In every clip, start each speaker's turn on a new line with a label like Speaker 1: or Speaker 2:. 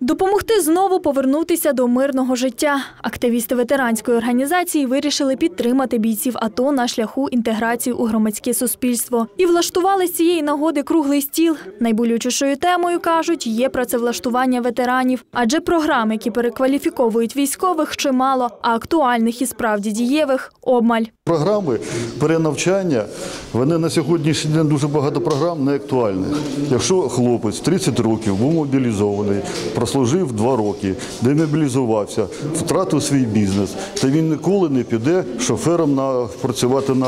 Speaker 1: Допомогти знову повернутися до мирного життя. Активісти ветеранської організації вирішили підтримати бійців АТО на шляху інтеграції у громадське суспільство і влаштували з цієї нагоди круглий стіл. Найболючішою темою кажуть є працевлаштування ветеранів, адже програм, які перекваліфіковують військових, чимало, а актуальних і справді дієвих обмаль.
Speaker 2: Програми перенавчання, вони на сьогоднішній день дуже багато програм не актуальних. Якщо хлопець 30 років був мобілізований, прослужив два роки, демобілізувався, втратив свій бізнес, то він ніколи не піде шофером на працювати на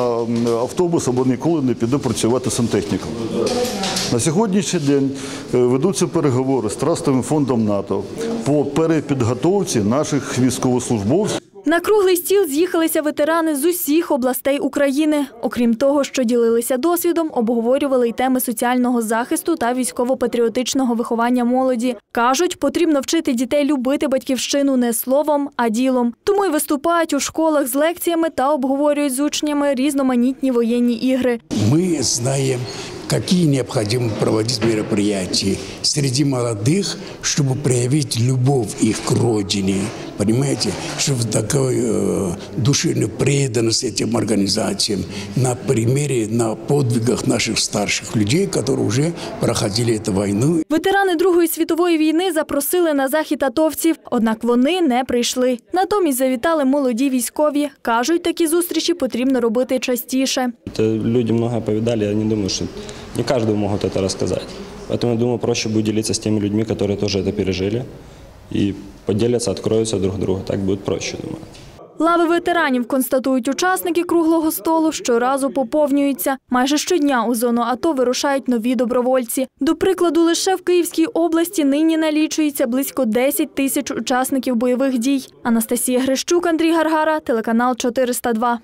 Speaker 2: автобус або ніколи не піде працювати сантехніком. На сьогоднішній день е, ведуться переговори з Трастовим фондом НАТО по перепідготовці наших військовослужбовців.
Speaker 1: На круглий стіл з'їхалися ветерани з усіх областей України. Окрім того, що ділилися досвідом, обговорювали й теми соціального захисту та військово-патріотичного виховання молоді. Кажуть, потрібно вчити дітей любити батьківщину не словом, а ділом. Тому й виступають у школах з лекціями та обговорюють з учнями різноманітні воєнні ігри.
Speaker 3: Мы знаем, какие необходимо проводить мероприятия среди молодых, чтобы проявить любовь их к родине. Понимаете, чтобы такой э, душевную преданность этим организациям на примере, на подвигах наших старших людей, которые уже проходили эту войну
Speaker 1: Ветерани Другої світової війни запросили на захід атовців, однак вони не прийшли. Натомість завітали молоді військові. кажуть, такі зустрічі потрібно робити частіше.
Speaker 4: Это люди много повидали, я не думаю, что не каждому могут это рассказать. Поэтому я думаю, проще будет делиться с теми людьми, которые тоже это пережили, и поделятся, откроются друг другу. Так будет проще, думаю.
Speaker 1: Лави ветеранів, констатують учасники круглого столу, щоразу поповнюються. Майже щодня у зону АТО вирушають нові добровольці. До прикладу, лише в Київській області нині налічується близько 10 тисяч учасників бойових дій. Анастасія Грищук, Андрій Гаргара, телеканал 402.